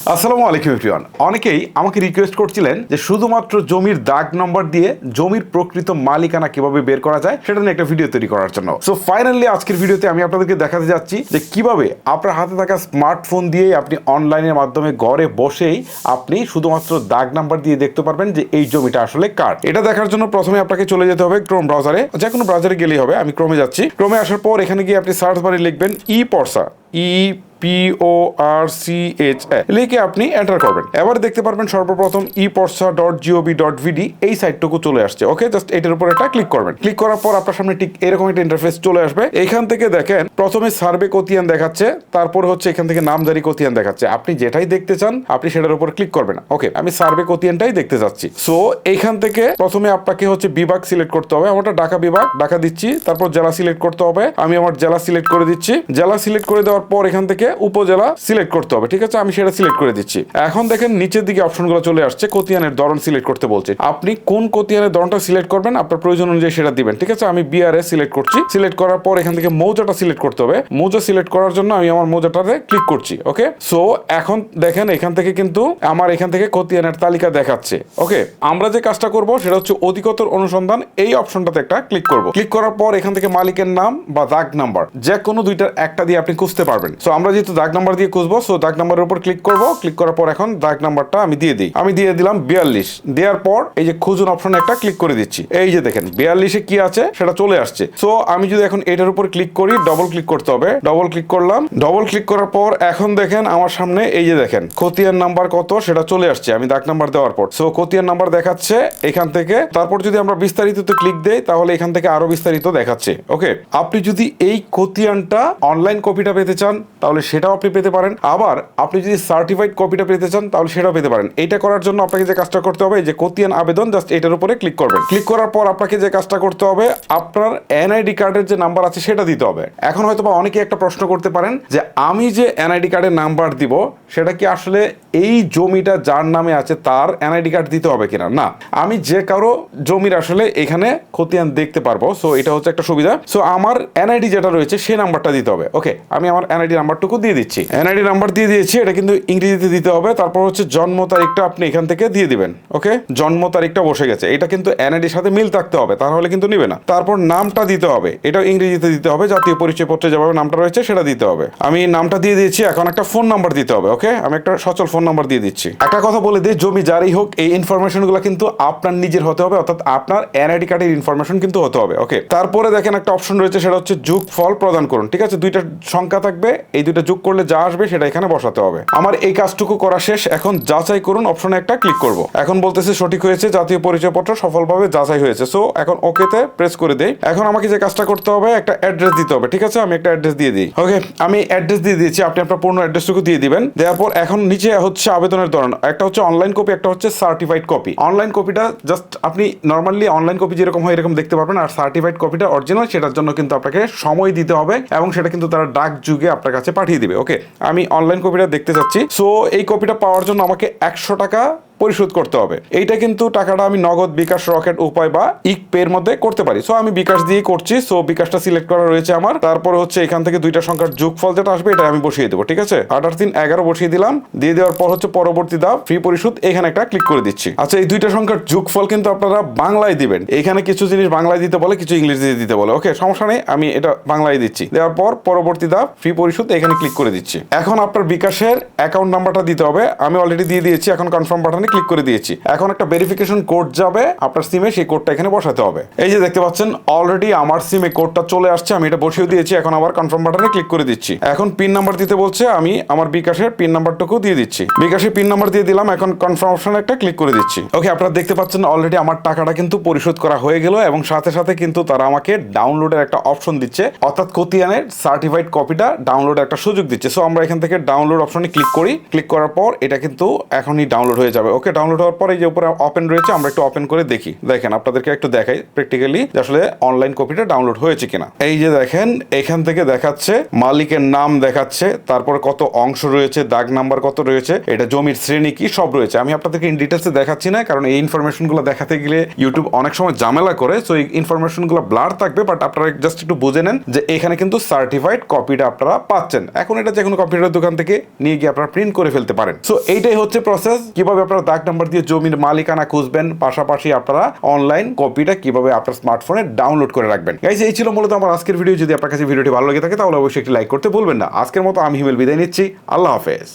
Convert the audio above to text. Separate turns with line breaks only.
আসসালামু আলাইকুম, এভরিওয়ান। অনেকেই আমাকে রিকোয়েস্ট করছিলেন যে শুধুমাত্র জমির দাগ নম্বর দিয়ে জমির প্রকৃত মালিকানা কীভাবে বের করা যায়, সেটা নিয়ে একটা ভিডিও তৈরি করার জন্য। সো ফাইনালি আজকের ভিডিওতে আমি আপনাদেরকে দেখাতে যাচ্ছি যে কীভাবে আপনার হাতে থাকা স্মার্টফোন দিয়ে আপনি অনলাইনের মাধ্যমে ঘরে বসেই আপনি শুধুমাত্র দাগ নাম্বার দিয়ে দেখতে পারবেন যে এই জমিটা আসলে কার। এটা দেখার জন্য প্রথমে আপনাকে চলে যেতে হবে ক্রোম ব্রাউজারে যে কোনো ব্রাউজারে গেলেই হবে, আমি ক্রোমে যাচ্ছি। ক্রোমে আসার পর এখানে গিয়ে আপনি সার্চ বারে লিখবেন ই পর্সা ই পি ও আর লিখে আপনি এন্টার করবেন। এবার দেখতে পারবেন সর্বপ্রথম e porcha dot GOV dot BD এই সাইটটুকু চলে আসছে। ওকে জাস্ট এটার উপর একটা ক্লিক করবেন। ক্লিক করার পর আপনার সামনে ঠিক এরকম একটা ইন্টারফেস চলে আসবে। এখান থেকে দেখেন, প্রথমে সার্ভে কতিয়ান দেখাচ্ছে, তারপর হচ্ছে এখান থেকে নামজারি কতিয়ান দেখাচ্ছে। আপনি যেটাই দেখতে চান, আপনি সেটার উপর ক্লিক করবেন। ওকে আমি সার্ভে কতিয়ানটাই দেখতে যাচ্ছি। সো এখান থেকে প্রথমে আপনাকে হচ্ছে বিভাগ সিলেক্ট করতে হবে। আমারটা ঢাকা বিভাগ, ঢাকা দিচ্ছি, তারপর জেলা সিলেক্ট করতে হবে। আমি আমার জেলা সিলেক্ট করে দিচ্ছি। জেলা সিলেক্ট করে দেওয়ার পর এখান থেকে উপজেলা সিলেক্ট করতে হবে, ঠিক আছে? আমি সেটা সিলেক্ট করে দিচ্ছি। এখন দেখেন নিচের দিকে অপশনগুলো চলে আসছে, কোতিয়ানের ধরন সিলেক্ট করতে বলছে। আপনি কোন কোতিয়ানের ধরনটা সিলেক্ট করবেন, আপনার প্রয়োজন অনুযায়ী সেটা দিবেন, ঠিক আছে? আমি বিআরএ সিলেক্ট করছি। সিলেক্ট করার পর এখান থেকে মৌজাটা সিলেক্ট করতে হবে। মৌজা সিলেক্ট করার জন্য আমি আমার মৌজাটাতে ক্লিক করছি, ওকে? সো এখন দেখেন এখান থেকে কিন্তু আমার এখান থেকে কোতিয়ানের তালিকা দেখাচ্ছে, ওকে? আমরা যে কাজটা করব সেটা হচ্ছে অধিকতর অনুসন্ধান, এই অপশনটাতে একটা ক্লিক করব। ক্লিক করার পর এখান থেকে মালিকের নাম বা দাগ নাম্বার যে কোনো দুইটার একটা দিয়ে আপনি খুঁজতে পারবেন। সো আমরা যেহেতু দাগ নাম্বার দিয়ে খুঁজবো সো দাগ নাম্বারের উপর ক্লিক করব। ক্লিক করার পর এখন দাগ নাম্বারটা আমি দিয়ে দিই। আমি দিয়ে দিলাম বিয়াল্লিশ। দেওয়ার পর এই যে খুঁজুন অপশন একটা ক্লিক করে দিচ্ছি। এই যে দেখেন, বিয়াল্লিশে কি আছে? সেটা চলে আসছে। সো আমি যদি এখন এটার উপর ক্লিক করি ডবল ক্লিক করতে হবে। ডবল ক্লিক করলাম। ডবল ক্লিক করার পর এখন দেখেন আমার সামনে এই যে দেখেন, খতিয়ান নাম্বার কত? সেটা চলে আসছে আমি দাগ নাম্বার দেওয়ার পর। সো খতিয়ান নাম্বার দেখাচ্ছে এখান থেকে। তারপর যদি আমরা বিস্তারিত ক্লিক দেই, তাহলে এখান থেকে আরও বিস্তারিত দেখাচ্ছে। ওকে আপনি যদি এই খতিয়ানটা অনলাইন কপিটা পেতে চান, তাহলে সেটাও আপনি পেতে পারেন। আবার আপনি যদি সার্টিফাইড কপিটা পেতে চান, তাহলে সেটাও পেতে পারেন। এইটা করার জন্য আপনাকে যে কাজটা করতে হবে যে খতিয়ান আবেদন জাস্ট এটার উপরে ক্লিক করবেন। ক্লিক করার পর আপনাকে যে কাজটা করতে হবে, আপনার এনআইডি কার্ডের যে নাম্বার আছে, সেটা দিতে হবে। এখন হয়তো বা অনেকে একটা প্রশ্ন করতে পারেন যে, আমি যে এনআইডি কার্ডের নাম্বার দিব, সেটা কি আসলে এই জমিটা যার নামে আছে, তার এনআইডি কার্ড দিতে হবে কিনা? না। আমি যে কারও জমির আসলে এখানে খতিয়ান দেখতে পারব সো এটা হচ্ছে একটা সুবিধা। সো আমার এনআইডি যেটা রয়েছে সেই নাম্বারটা দিতে হবে। ওকে আমি আমার এনআইডি নাম্বারটুকু দিয়ে দিচ্ছি। এনআইডি নাম্বার দিয়ে দিয়েছি, এটা কিন্তু ইংরেজিতে দিতে হবে। তারপর হচ্ছে জন্ম তারিখটা আপনি এখান থেকে দিয়ে দিবেন, ওকে? জন্ম তারিখটা বসে গেছে। এটা কিন্তু এনআইডির সাথে মিল থাকতে হবে, তাহলে কিন্তু নিবে না। তারপর নামটা দিতে হবে, এটাও ইংরেজিতে দিতে হবে, জাতীয় পরিচয় পত্রে যেভাবে নামটা রয়েছে সেটা দিতে হবে। আমি নামটা দিয়ে দিয়েছি, এখন একটা ফোন নাম্বার দিতে হবে, ওকে? আমি একটা সচল ফোন নাম্বার দিয়ে দিচ্ছি। একটা কথা বলে দিই, জমি যারই হোক, এই ইনফরমেশনগুলো কিন্তু আপনার নিজের হতে হবে, অর্থাৎ আপনার এনআইডি কার্ডের ইনফরমেশন কিন্তু হতে হবে, ওকে? তারপরে দেখেন একটা অপশন রয়েছে, সেটা হচ্ছে যুগ ফল প্রদান করুন, ঠিক আছে? দুইটা সংখ্যা থাকবে, এই দুইটা যোগ করলে যা আসবে সেটা এখানে বসাতে হবে। আমার এই কাজটুকু করা শেষ। এখন যাচাই করুন অপশনে একটা ক্লিক করব। এখন বলতেছে সঠিক হয়েছে, জাতীয় পরিচয়পত্র সফলভাবে যাচাই হয়েছে। সো এখন ওকেতে প্রেস করে দেই। এখন আমাকে যে কাজটা করতে হবে, একটা অ্যাড্রেস দিতে হবে। ঠিক আছে? আমি একটা অ্যাড্রেস দিয়ে দিই। ওকে আমি অ্যাড্রেস দিয়ে দিয়েছি। আপনি আপনার পূর্ণ অ্যাড্রেসটুকু দিয়ে দিবেন। দেওয়ার পর এখন নিচে হচ্ছে আবেদনের ধরন। একটা হচ্ছে অনলাইন কপি একটা হচ্ছে সার্টিফাইড কপি অনলাইন কপিটা জাস্ট আপনি নর্মালি অনলাইন কপি যেরকম হয় এরকম দেখতে পারবেন। আর সার্টিফাইড কপিটা অরিজিনাল সেটার জন্য কিন্তু আপনাকে সময় দিতে হবে এবং সেটা কিন্তু তারা ডাক যুগে আপনার কাছে পাঠিয়ে দিবে। ওকে আমি অনলাইন কপিটা দেখতে চাচ্ছি। সো এই কপিটা পাওয়ার জন্য আমাকে একশো টাকা পরিশোধ করতে হবে। এইটা কিন্তু টাকাটা আমি নগদ বিকাশ রকেট উপায় বা ইক পের মধ্যে করতে পারি। সো আমি বিকাশ দিয়ে করছি। সো বিকাশটা সিলেক্ট করা রয়েছে আমার। তারপরে হচ্ছে এখান থেকে দুইটা সংখ্যার যোগফল যেটা আসবে, এটা আমি বসিয়ে দেবো, ঠিক আছে? আঠাশ তিন, এগারো বসিয়ে দিলাম। দিয়ে দেওয়ার পর হচ্ছে পরবর্তী দাব ফ্রি পরিশোধ। এখানে একটা ক্লিক করে দিচ্ছি। আচ্ছা এই দুইটা সংখ্যার যোগফল কিন্তু আপনারা বাংলায় দিবেন। এখানে কিছু জিনিস বাংলায় দিতে বলে, কিছু ইংলিশ দিয়ে দিতে বলে। ওকে সমস্যা নেই, আমি এটা বাংলায় দিচ্ছি। দেওয়ার পর পরবর্তী দাব ফ্রি পরিশোধ। এখানে ক্লিক করে দিচ্ছি। এখন আপনার বিকাশের অ্যাকাউন্ট নাম্বারটা দিতে হবে। আমি অলরেডি দিয়ে দিয়েছি, এখন কনফার্ম বাটনে ক্লিক করে দিয়েছি। এখন একটা ভেরিফিকেশন কোড যাবে, আপনার সিমে সেই কোডটা এখানে বসাতে হবে। এই যে দেখতে পাচ্ছেন অলরেডি আমার সিমে কোডটা চলে আসছে, আমি এটা বসিয়ে দিয়েছি, এখন আবার কনফার্ম বাটনে ক্লিক করে দিচ্ছি। এখন পিন নাম্বার দিতে বলছে, আমি আমার বিকাশের পিন নাম্বারটুকু দিয়ে দিচ্ছি। বিকাশের পিন নাম্বার দিয়ে দিলাম, এখন কনফার্ম অপশনে একটা ক্লিক করে দিচ্ছি। ওকে আপনারা দেখতে পাচ্ছেন অলরেডি আমার টাকাটা কিন্তু পরিশোধ করা হয়ে গেল এবং সাথে সাথে কিন্তু তারা আমাকে ডাউনলোডের একটা অপশন দিচ্ছে। অর্থাৎ কোতিয়ানের সার্টিফাইড কপিটা ডাউনলোডের একটা সুযোগ দিচ্ছে। সো আমরা এখান থেকে ডাউনলোড অপশনে ক্লিক করি। ক্লিক করার পর এটা কিন্তু এখনই ডাউনলোড হয়ে যাবে। ওকে ডাউনলোড হওয়ার পরে যে উপরে ওপেন রয়েছে, আমরা একটু ওপেন করে দেখি। দেখেন, আপনাদেরকে একটু দেখাই প্র্যাকটিক্যালি আসলে অনলাইন কপিটা ডাউনলোড হয়েছে কিনা। এই যে দেখেন, এখান থেকে দেখাচ্ছে, মালিকের নাম দেখাচ্ছে, তারপরে কত অংশ রয়েছে, দাগ নাম্বার কত রয়েছে, এটা জমির শ্রেণি কি, সব রয়েছে। আমি আপনাদেরকে ইন ডিটেলসে দেখাচ্ছি না, কারণ এই ইনফরমেশনগুলো দেখাতে গেলে ইউটিউব অনেক সময় ঝামেলা করে সো এই ইনফরমেশনগুলো ব্লার থাকবে বাট আপনারা জাস্ট একটু বুঝে নেন যে এখানে কিন্তু সার্টিফাইড কপিটা আপনারা পাচ্ছেন। এখন এটা যে কোনো কম্পিউটার দোকান থেকে নিয়ে গিয়ে আপনারা প্রিন্ট করে ফেলতে পারেন। সো এইটাই হচ্ছে প্রসেস কীভাবে আপনারা দাগ নাম্বার দিয়ে জমির মালিকানা খুঁজবেন। পাশাপাশি আপনারা অনলাইন কপিটা কীভাবে আপনার স্মার্টফোনে ডাউনলোড করে রাখবেন। গাইজ এই ছিল মূলত আমার আজকের ভিডিও যদি আপনার কাছে ভিডিওটি ভালো লেগে থাকে, তাহলে অবশ্যই একটি লাইক করতে ভুলবেন না। আজকের মতো আমি হিমেল বিদায় নিচ্ছি। আল্লাহ হাফেজ।